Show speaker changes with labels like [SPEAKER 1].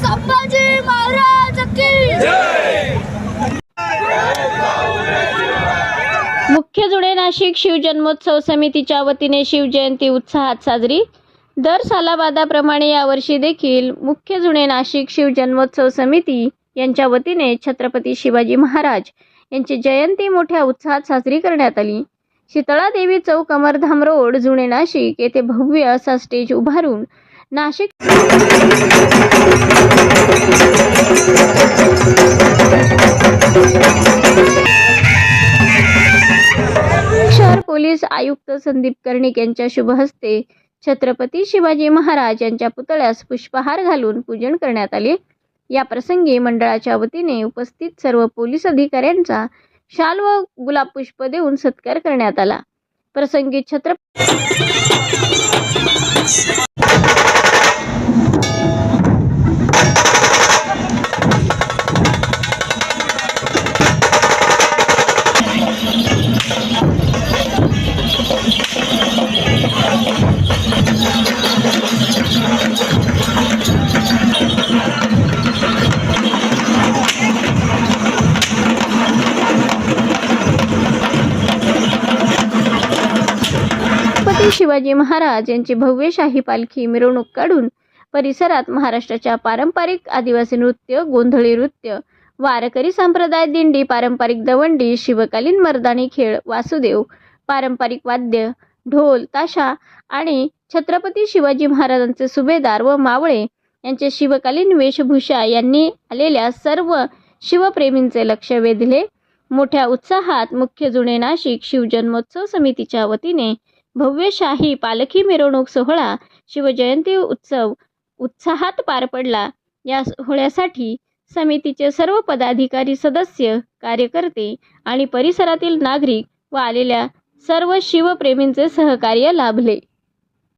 [SPEAKER 1] संभाजी महाराज मुख्य जुने नाशिक शिवजन्मोत्सव समितीच्या वतीने शिवजयंती उत्साहात साजरी. दर सालाबादाप्रमाणे यावर्षी देखील मुख्य जुने नाशिक शिवजन्मोत्सव समिती यांच्या वतीने छत्रपती शिवाजी महाराज यांची जयंती मोठ्या उत्साहात साजरी करण्यात आली. शीतळादेवी चौक अमरधाम रोड जुने नाशिक येथे भव्य असा स्टेज उभारून नाशिक शहर पोलीस आयुक्त संदीप कर्णिक यांच्या शुभ हस्ते छत्रपती शिवाजी महाराज यांच्या पुतळ्यास पुष्पहार घालून पूजन करण्यात आले. या प्रसंगी मंडळाच्या वतीने उपस्थित सर्व पोलीस अधिकाऱ्यांचा शाल व गुलाब पुष्प देऊन सत्कार करण्यात आला. प्रसंगी छत्रपती छत्रपती शिवाजी महाराज यांची भव्य शाही पालखी मिरवणूक काढून परिसरात महाराष्ट्राच्या पारंपरिक आदिवासी नृत्य गोंधळी नृत्य वारकरी संप्रदाय दिंडी पारंपरिक दवंडी शिवकालीन मर्दानी खेळ वासुदेव पारंपरिक वाद्य ढोल ताशा आणि छत्रपती शिवाजी महाराजांचे सुभेदार व मावळे यांचे शिवकालीन वेशभूषा यांनी आलेल्या सर्व शिवप्रेमींचे लक्ष वेधले. मोठ्या उत्साहात मुख्य जुने नाशिक शिवजन्मोत्सव समितीच्या वतीने भव्य शाही पालखी मिरवणूक सोहळा शिवजयंती उत्सव उत्साहात पार पडला. या सोहळ्यासाठी समितीचे सर्व पदाधिकारी सदस्य कार्यकर्ते आणि परिसरातील नागरिक व आलेल्या सर्व शिवप्रेमींचे सहकार्य लाभले.